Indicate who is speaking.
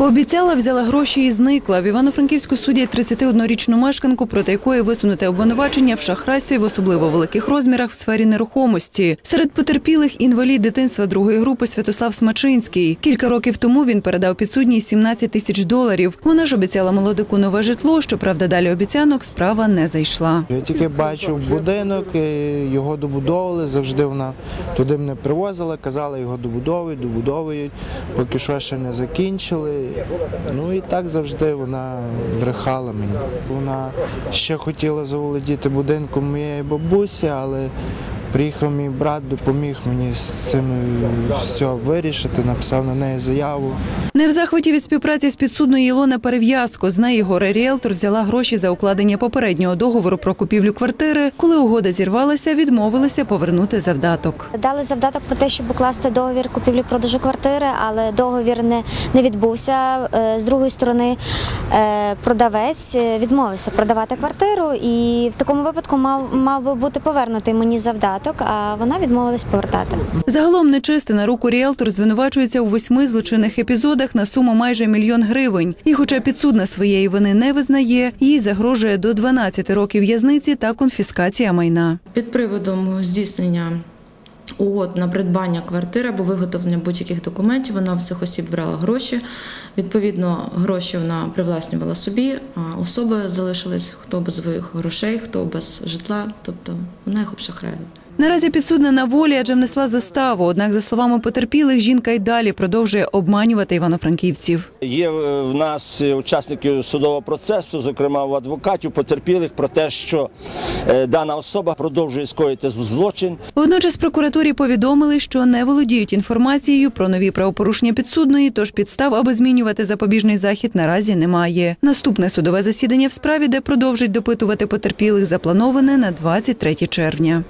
Speaker 1: Пообіцяла, взяла гроші і зникла. В Івано-Франківську судять 31-річну мешканку, проти якої висунуте обвинувачення в шахрайстві в особливо великих розмірах в сфері нерухомості. Серед потерпілих інвалід дитинства другої групи Святослав Смачинський. Кілька років тому він передав підсудній 17 тисяч доларів. Вона ж обіцяла молодику нове житло. Щоправда, далі обіцянок справа не зайшла.
Speaker 2: Я тільки бачив будинок, його добудовували, завжди вона туди мене привозила, казала, його добудовують, добудовують, поки що ще не закінчили. Ну і так завжди вона брехала мені. Вона ще хотіла заволодіти будинком моєї бабусі, але приїхав мій брат, допоміг мені з цим все вирішити, написав на неї заяву.
Speaker 1: Не в захваті від співпраці з підсудною Ілона Перев'язко. З неї горе ріелтор взяла гроші за укладення попереднього договору про купівлю квартири. Коли угода зірвалася, відмовилися повернути завдаток.
Speaker 3: Дали завдаток про те, щоб укласти договір купівлі-продажу квартири, але договір не, не відбувся. Е, З другої сторони, е, продавець е, відмовився продавати квартиру, і в такому випадку мав, мав би бути повернутий мені завдаток, а вона відмовилась повертати.
Speaker 1: Загалом нечисте на руку ріелтор звинувачується у восьми злочинних епізодах на суму майже мільйон гривень. І, хоча підсудна своєї вини не визнає, їй загрожує до 12 років в'язниці та конфіскація майна.
Speaker 4: Під приводом здійснення угод на придбання квартири або виготовлення будь-яких документів вона в цих осіб брала гроші. Відповідно, гроші вона привласнювала собі, а особи залишились хто без своїх грошей, хто без житла, тобто вона їх обшахраює.
Speaker 1: Наразі підсудна на волі, адже внесла заставу. Однак, за словами потерпілих, жінка й далі продовжує обманювати івано-франківців.
Speaker 5: Є е, в нас е, учасники судового процесу, зокрема у адвокатів, потерпілих про те, що е, дана особа продовжує скоїти злочин.
Speaker 1: Водночас прокуратурі повідомили, що не володіють інформацією про нові правопорушення підсудної, тож підстав, аби змінювати запобіжний захід, наразі немає. Наступне судове засідання в справі, де продовжать допитувати потерпілих, заплановане на 23 червня.